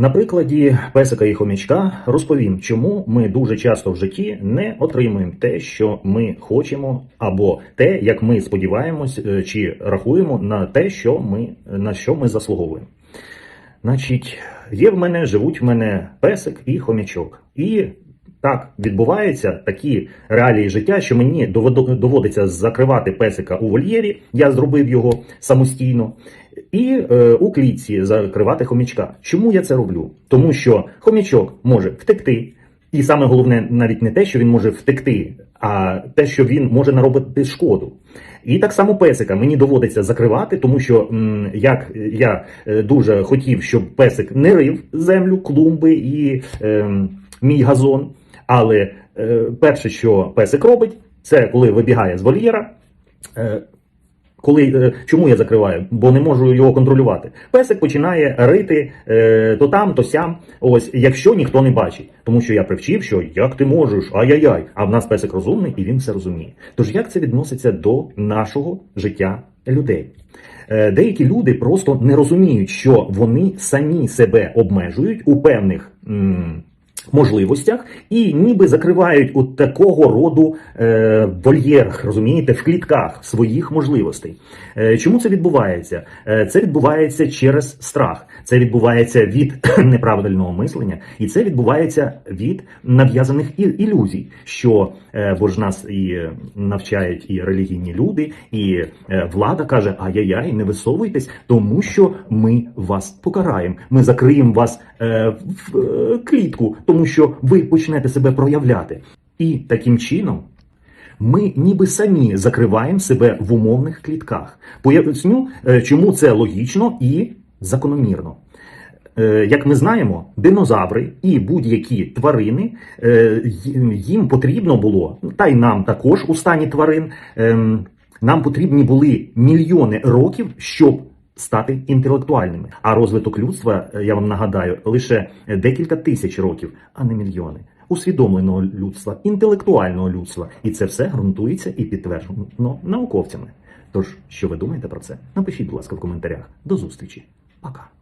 На прикладі песика і хомячка розповім, чому ми дуже часто в житті не отримуємо те, що ми хочемо, або те, як ми сподіваємось е, чи рахуємо на те, що ми на що ми заслуговуємо. Значить, є в мене, живуть в мене песик і хомячок. І так відбуваються такі реалії життя, що мені доводиться закривати песика у вольєрі. Я зробив його самостійно. І е, у клітці закривати хомячка. Чому я це роблю? Тому що хомячок може втекти, і саме головне навіть не те, що він може втекти, а те, що він може наробити шкоду. І так само песика мені доводиться закривати, тому що як я е, дуже хотів, щоб песик не рив землю, клумби і е, мій газон. Але е, перше, що песик робить, це коли вибігає з вольєра. Е, коли е, чому я закриваю? Бо не можу його контролювати. Песик починає рити е, то там, то сям. Ось якщо ніхто не бачить, тому що я привчив, що як ти можеш, ай-яй-яй. А в нас песик розумний і він все розуміє. Tож як це відноситься до нашого життя людей? Е, Деякі люди просто не розуміють, що вони самі себе обмежують у певних. м, Можливостях і ніби закривають у такого роду е, вольєрах, розумієте, в клітках своїх можливостей. Е, чому це відбувається? Е, це відбувається через страх, це відбувається від неправильного мислення, і це відбувається від нав'язаних ілюзій, що е, бо ж нас і е, навчають і релігійні люди, і е, влада каже: ай-яй-яй, не висовуйтесь, тому що ми вас покараємо. Ми закриємо вас в клітку, тому що ви почнете себе проявляти. І таким чином. Ми ніби самі закриваємо себе в умовних клітках. Поясню, чому це логічно і закономірно. Е, Як ми знаємо, динозаври і будь-які тварини е, їм потрібно було, та й нам також у стані тварин, ем, нам потрібні були мільйони років, щоб стати інтелектуальними. А розвиток людства, е, я вам нагадаю, лише декілька тисяч років, а не мільйони. Усвідомленого людства, інтелектуального людства, і це все ґрунтується і підтверджено науковцями. Тож, що ви думаєте про це? Напишіть, будь ласка, в коментарях. До зустрічі. Пока.